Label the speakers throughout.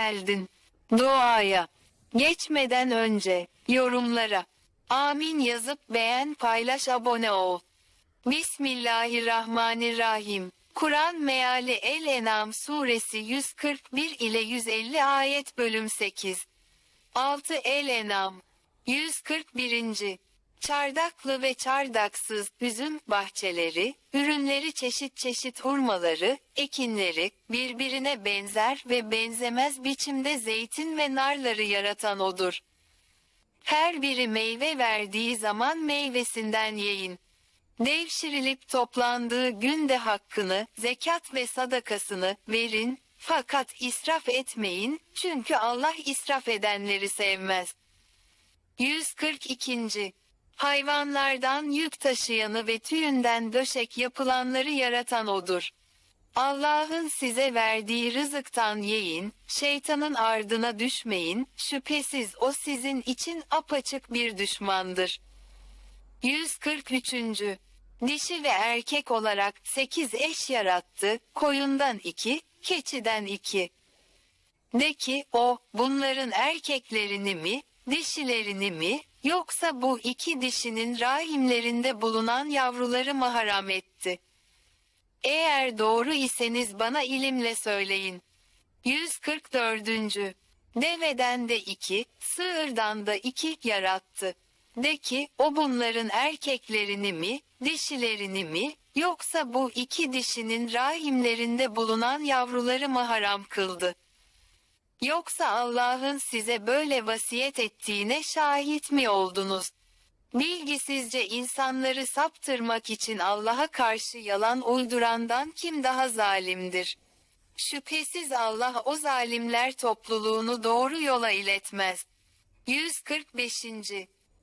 Speaker 1: geldin. Duaya. Geçmeden önce, yorumlara. Amin yazıp beğen paylaş abone ol. Bismillahirrahmanirrahim. Kur'an meali El-En'am suresi 141 ile 150 ayet bölüm 8. 6 El-En'am 141. Çardaklı ve çardaksız üzüm bahçeleri, ürünleri çeşit çeşit hurmaları, ekinleri, birbirine benzer ve benzemez biçimde zeytin ve narları yaratan odur. Her biri meyve verdiği zaman meyvesinden yiyin. Devşirilip toplandığı günde hakkını, zekat ve sadakasını verin, fakat israf etmeyin, çünkü Allah israf edenleri sevmez. 142. Hayvanlardan yük taşıyanı ve tüyünden döşek yapılanları yaratan odur. Allah'ın size verdiği rızıktan yiyin, şeytanın ardına düşmeyin, şüphesiz o sizin için apaçık bir düşmandır. 143. Dişi ve erkek olarak 8 eş yarattı, koyundan 2, keçiden 2. De ki o, bunların erkeklerini mi, dişilerini mi, yoksa bu iki dişinin rahimlerinde bulunan yavruları mı haram etti? Eğer doğru iseniz bana ilimle söyleyin. 144. Deveden de iki, sığırdan da iki yarattı. De ki, o bunların erkeklerini mi, dişilerini mi, yoksa bu iki dişinin rahimlerinde bulunan yavruları mı haram kıldı? Yoksa Allah'ın size böyle vasiyet ettiğine şahit mi oldunuz? Bilgisizce insanları saptırmak için Allah'a karşı yalan uydurandan kim daha zalimdir? Şüphesiz Allah o zalimler topluluğunu doğru yola iletmez. 145.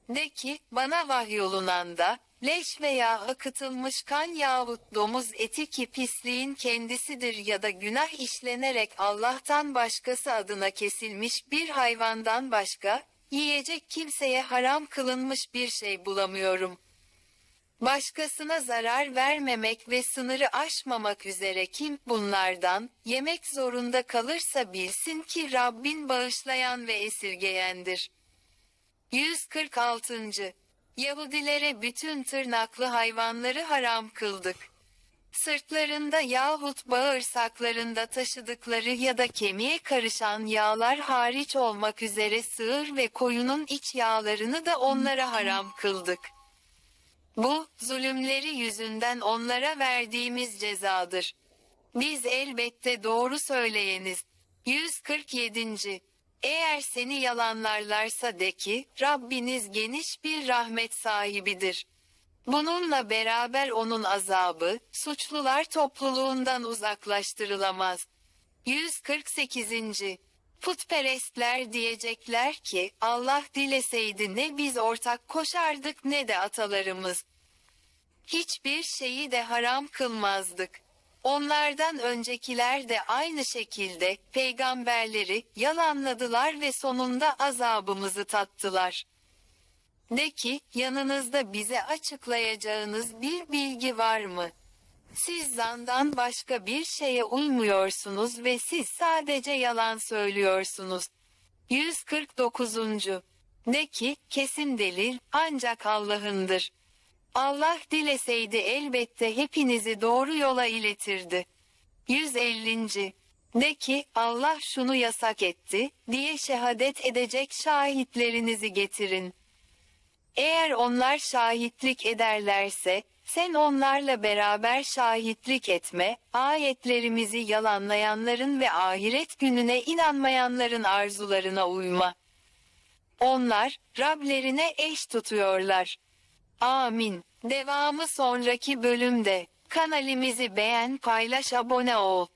Speaker 1: De ki, bana vahyolunan da, leş veya akıtılmış kan yahut domuz eti ki pisliğin kendisidir ya da günah işlenerek Allah'tan başkası adına kesilmiş bir hayvandan başka, yiyecek kimseye haram kılınmış bir şey bulamıyorum. Başkasına zarar vermemek ve sınırı aşmamak üzere kim bunlardan yemek zorunda kalırsa bilsin ki Rabbin bağışlayan ve esirgeyendir. 146. Yahudilere bütün tırnaklı hayvanları haram kıldık. Sırtlarında yahut bağırsaklarında taşıdıkları ya da kemiğe karışan yağlar hariç olmak üzere sığır ve koyunun iç yağlarını da onlara haram kıldık. Bu, zulümleri yüzünden onlara verdiğimiz cezadır. Biz elbette doğru söyleyeniz. 147. Eğer seni yalanlarlarsa de ki, Rabbiniz geniş bir rahmet sahibidir. Bununla beraber onun azabı, suçlular topluluğundan uzaklaştırılamaz. 148. Putperestler diyecekler ki, Allah dileseydi ne biz ortak koşardık ne de atalarımız. Hiçbir şeyi de haram kılmazdık. Onlardan öncekiler de aynı şekilde peygamberleri yalanladılar ve sonunda azabımızı tattılar. De ki, yanınızda bize açıklayacağınız bir bilgi var mı? Siz zandan başka bir şeye uymuyorsunuz ve siz sadece yalan söylüyorsunuz. 149. De ki, kesin delil, ancak Allah'ındır. Allah dileseydi elbette hepinizi doğru yola iletirdi. 150. De ki, Allah şunu yasak etti, diye şehadet edecek şahitlerinizi getirin. Eğer onlar şahitlik ederlerse, sen onlarla beraber şahitlik etme, ayetlerimizi yalanlayanların ve ahiret gününe inanmayanların arzularına uyma. Onlar, Rablerine eş tutuyorlar. Amin. Devamı sonraki bölümde. Kanalimizi beğen, paylaş, abone ol.